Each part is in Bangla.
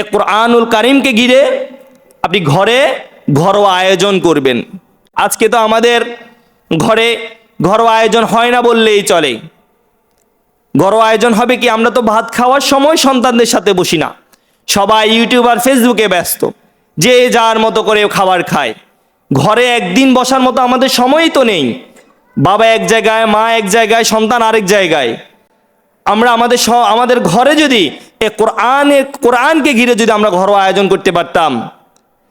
এ কোরআনুল কারিমকে ঘিরে আপনি ঘরে ঘরোয়া আয়োজন করবেন। আজকে তো আমাদের ঘরে ঘরোয়া আয়োজন হয় না বললেই চলে। ঘরোয়া আয়োজন হবে কি, আমরা তো ভাত খাওয়ার সময় সন্তানদের সাথে বসি না। সবাই ইউটিউব আর ফেসবুকে ব্যস্ত। যে যার মতো করে খাবার খায়। ঘরে একদিন বসার মতো আমাদের সময়ই তো নেই। বাবা এক জায়গায়, মা এক জায়গায়, সন্তান আরেক জায়গায়। আমরা আমাদের আমাদের ঘরে যদি এ কোরআনে, কোরআনকে ঘিরে যদি আমরা ঘরোয়া আয়োজন করতে পারতাম,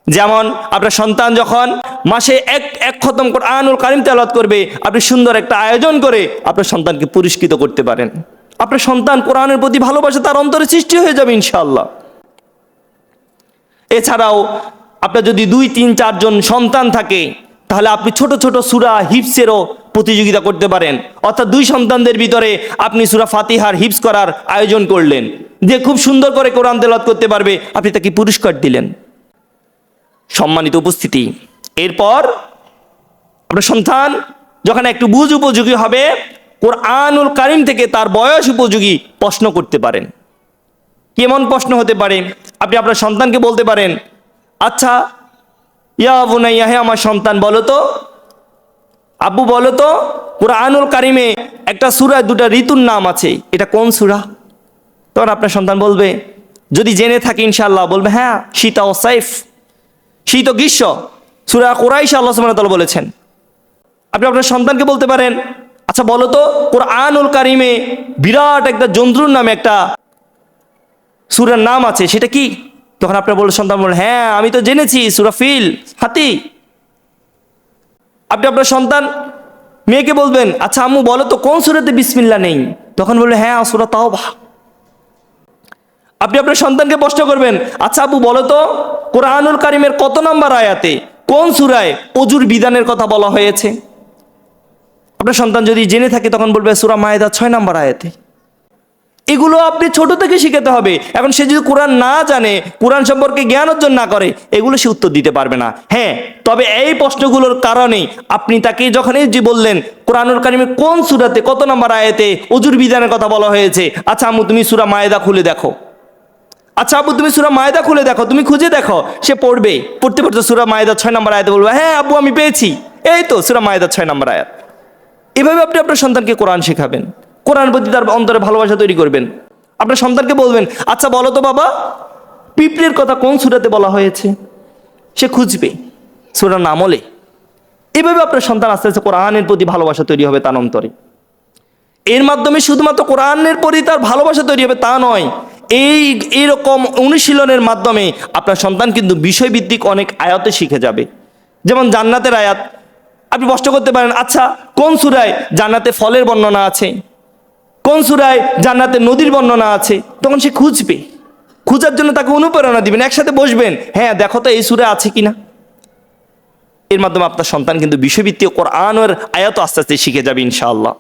যেমন আপনার সন্তান যখন মাসে এক এক খতম কোরআনুল কারিম তেলাওয়াত করবে, আপনি সুন্দর একটা আয়োজন করে আপনার সন্তানকে পুরস্কৃত করতে পারেন। আপনার সন্তান কোরআনের প্রতি ভালোবাসা তার অন্তরে সৃষ্টি হয়ে যাবে ইনশাল্লাহ এছাড়াও আপনার যদি দুই, তিন চারজন সন্তান থাকে, তাহলে আপনি ছোট ছোট সুরা হিপসেরও প্রতিযোগিতা করতে পারেন। অর্থাৎ দুই সন্তানদের ভিতরে আপনি সুরা ফাতিহার হিপস করার আয়োজন করলেন। যে খুব সুন্দর করে কোরআন তেলাওয়াত করতে পারবে, আপনি তাকে পুরস্কার দিলেন। সম্মানিত উপস্থিতি। এরপর আপনার সন্তান যখন একটু বুঝ উপযোগী হবে, কোরআনুল কারিম থেকে তার বয়স উপযোগী প্রশ্ন করতে পারেন। কেমন প্রশ্ন হতে পারে? আপনি আপনার সন্তানকে বলতে পারেন আচ্ছা ইয়া বুনাইয়া, হে আমার সন্তান, বলো তো, আব্বু, বলো তো, কোরআনুল কারিমে একটা সুরা, দুটা ঋতুর নাম আছে, এটা কোন সুরা? তখন আপনার সন্তান বলবে, যদি জেনে থাকে ইনশাল্লাহ বলবে হ্যাঁ শীতা ও সাইফ, শীত ও গ্রীষ্ম। সুরা কোরাইশা আল্লাহ ওয়া বলেছেন। আপনি আপনার সন্তানকে বলতে পারেন আচ্ছা বলো তো, কোরআনুল কারিমে বিরাট একটা জন্তুর নামে একটা সুরার নাম আছে, সেটা কি? তখন আপনার বলে, সন্তান বলেন হ্যাঁ আমি তো জেনেছি, সুরা ফিল, হাতি। আপনি আপনার সন্তান মেয়েকে বলবেন আচ্ছা আম্মু, বলো তো, কোন সুরাতে বিসমিল্লা নেই? তখন বলবে হ্যাঁ সুরা তাও আপনি আপনার সন্তানকে প্রশ্ন করবেন আচ্ছা আবু, বলো তো, কোরআনুল কারিমের কত নম্বর আয়াতে কোন সুরায় অজুর বিধানের কথা বলা হয়েছে? আপনার সন্তান যদি জেনে থাকে, তখন বলবে, সুরা মায়েদা ছয় নম্বর আয়াতে। এগুলো আপনি ছোট থেকে শিখাতে হবে। এখন সে যদি কোরআন না জানে, কোরআন সম্পর্কে জ্ঞান অর্জন না করে, এগুলো সে উত্তর দিতে পারবে না। হ্যাঁ তবে এই প্রশ্নগুলোর কারণে আপনি তাকে যখন এই যে বললেন, কোরআনুল কারিমে কোন সুরাতে কত নম্বর আয়াতে অজুর বিধানের কথা বলা হয়েছে? আচ্ছা আম্মু, তুমি সুরা মায়েদা খুলে দেখো। আচ্ছা আব্বু তুমি সুরা মায়েদা খুলে দেখো, তুমি খুঁজে দেখো, সে পড়বে। পড়তে পড়তে সুরা মায়েদা ছয় নম্বর আয়াতে বলবে হ্যাঁ আব্বু আমি পেয়েছি। এই তো সুরা মায়েদা ছয় নম্বর আয়াত। এভাবে আপনি আপনার সন্তানকে কোরআন শেখাবেন। কোরআন প্রতি তার অন্তরে ভালোবাসা তৈরি করবেন। আপনার সন্তানকে বলবেন আচ্ছা বলো তো বাবা, পিঁপড়ের কথা কোন সুরাতে বলা হয়েছে? সে খুঁজবে সুরার নামলে। এভাবে আপনার সন্তান আস্তে আস্তে কোরআনের প্রতি ভালোবাসা তৈরি হবে তার অন্তরে। এর মাধ্যমে শুধুমাত্র কোরআনের প্রতি তার ভালোবাসা তৈরি হবে তা নয় এই, এরকম অনুশীলনের মাধ্যমে আপনার সন্তান কিন্তু বিষয়ভিত্তিক অনেক আয়াতে শিখে যাবে। যেমন জান্নাতের আয়াত, আপনি প্রশ্ন করতে পারেন আচ্ছা কোন সুরায় জান্নাতে ফলের বর্ণনা আছে? কোন সুরায় জান্নাতে নদীর বর্ণনা আছে? তখন সে খুঁজবে। খুঁজার জন্য তাকে অনুপ্রেরণা দিবেন, একসাথে বসবেন হ্যাঁ দেখো তো এই সুরে আছে কিনা? এর মাধ্যমে আপনার সন্তান কিন্তু বিষয়ভিত্তিক কোরআনের আয়াত আস্তে আস্তে শিখে যাবে ইনশাআল্লাহ।